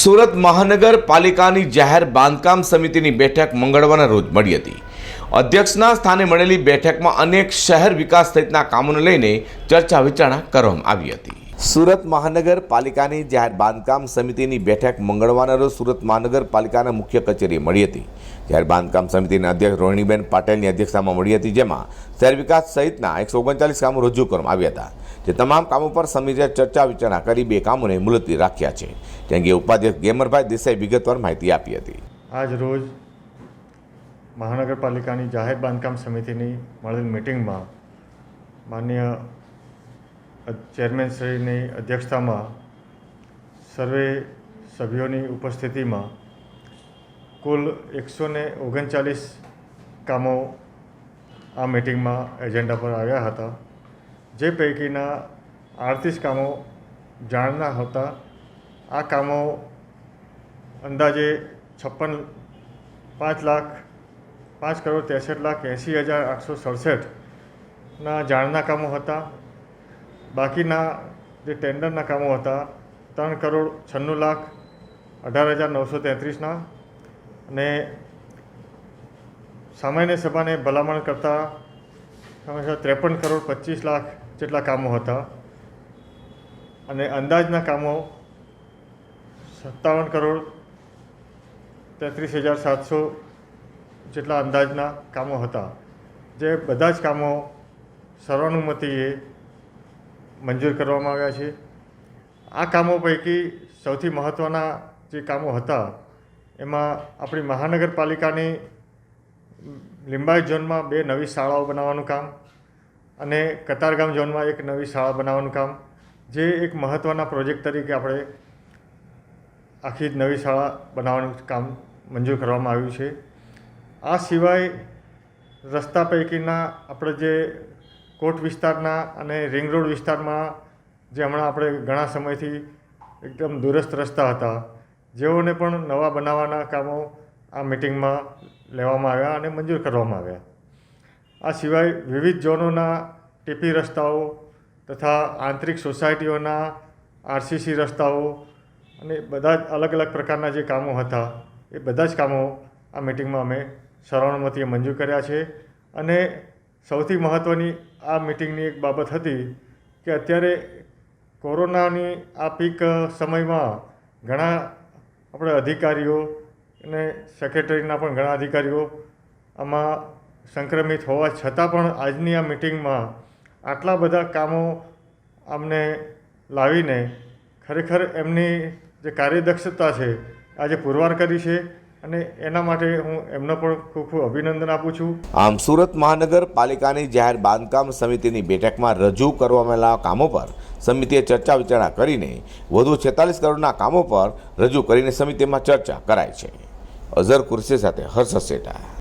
સુરત મહાનગરપાલિકાની જાહેર બાંધકામ સમિતિની બેઠક મંગળવારના રોજ મળી હતી. અધ્યક્ષના સ્થાને મળેલી બેઠકમાં અનેક શહેર વિકાસ સહિતના કામોને લઈને ચર્ચા વિચારણા કરવામાં આવી હતી. સુરત મહાનગરપાલિકાની જાહેર બાંધકામ સમિતિની બેઠક મંગળવારના રોજ સુરત મહાનગરપાલિકાના મુખ્ય કચેરીએ મળી હતી. જાહેર બાંધકામ સમિતિના અધ્યક્ષ રોહિણીબેન પાટેલની અધ્યક્ષતામાં મળી હતી, જેમાં શહેર વિકાસ સહિતના એકસો ઓગણચાલીસ કામો રજૂ કરવામાં આવ્યા હતા. જે તમામ કામો પર સમિતિએ ચર્ચા વિચારણા કરી, બે કામોને મુલતવી રાખ્યા છે. તે અંગે ઉપાધ્યક્ષ ગેમરભાઈ દેસાઈ વિગતવાર માહિતી આપી હતી. આજ રોજ મહાનગરપાલિકાની જાહેર બાંધકામ સમિતિની મળેલ મિટિંગમાં માન્ય ચેરમેનશ્રીની અધ્યક્ષતામાં સર્વે સભ્યોની ઉપસ્થિતિમાં કુલ એકસો ને ઓગણચાલીસ કામો આ મિટિંગમાં એજન્ડા પર આવ્યા હતા. જે પૈકીના આડત્રીસ કામો જાણના હતા, આ કામો અંદાજે છપ્પન પાંચ લાખ, પાંચ કરોડ ત્રેસઠ લાખ એંસી હજાર આઠસો સડસઠના જાણના કામો હતા. બાકીના જે ટેન્ડરના કામો હતા, ત્રણ કરોડ છન્નું લાખ, અઢાર હજાર નવસો તેત્રીસના અને સામાન્ય સભાને ભલામણ કરતા ત્રેપન કરોડ પચીસ લાખ જેટલા કામો હતા. અને અંદાજના કામો સત્તાવન કરોડ તેત્રીસ હજાર સાતસો જેટલા અંદાજના કામો હતા. જે બધા જ કામો સર્વાનુમતિએ મંજૂર કરવામાં આવ્યા છે. આ કામો પૈકી સૌથી મહત્ત્વના જે કામો હતા, એમાં આપણી મહાનગરપાલિકાની લિંબાયત ઝોનમાં બે નવી શાળાઓ બનાવવાનું કામ અને કતારગામ ઝોનમાં એક નવી શાળા બનાવવાનું કામ, જે એક મહત્ત્વના પ્રોજેક્ટ તરીકે આપણે આખી નવી શાળા બનાવવાનું કામ મંજૂર કરવામાં આવ્યું છે. આ સિવાય રસ્તા પૈકીના આપણે જે કોટ વિસ્તારના અને રિંગ રોડ વિસ્તારમાં, જે હમણાં આપણે ઘણા સમયથી એકદમ દૂરસ્થ રસ્તા હતા, જેઓને પણ નવા બનાવવાના કામો આ મિટિંગમાં લેવામાં આવ્યા અને મંજૂર કરવામાં આવ્યા. આ સિવાય વિવિધ ઝોનોના ટીપી રસ્તાઓ તથા આંતરિક સોસાયટીઓના આરસીસી રસ્તાઓ અને બધા જ અલગ અલગ પ્રકારના જે કામો હતા, એ બધા જ કામો આ મિટિંગમાં અમે સર્વાનુમતિએ મંજૂર કર્યા છે. અને સૌથી મહત્ત્વની આ મિટિંગની એક બાબત હતી કે અત્યારે કોરોનાની આ પીક સમયમાં ઘણા આપણે અધિકારીઓ અને સેક્રેટરીના પણ ઘણા અધિકારીઓ આમાં સંક્રમિત હોવા છતાં પણ આજની આ મિટિંગમાં આટલા બધા કામો અમને લાવીને ખરેખર એમની જે કાર્યદક્ષતા છે, આજે પુરવાર કરી છે અને એના માટે હું એમનો પણ ખૂબ ખૂબ અભિનંદન આપું છું. આમ સુરત મહાનગરપાલિકાની જાહેર બાંધકામ સમિતિની બેઠકમાં રજૂ કરવામાં આવેલા કામો પર સમિતિએ ચર્ચા વિચારણા કરીને વધુ છેતાલીસ કરોડના કામો પર રજૂ કરીને સમિતિમાં ચર્ચા કરાઈ છે. અઝર કુરશી સાથે હર્ષ સેટા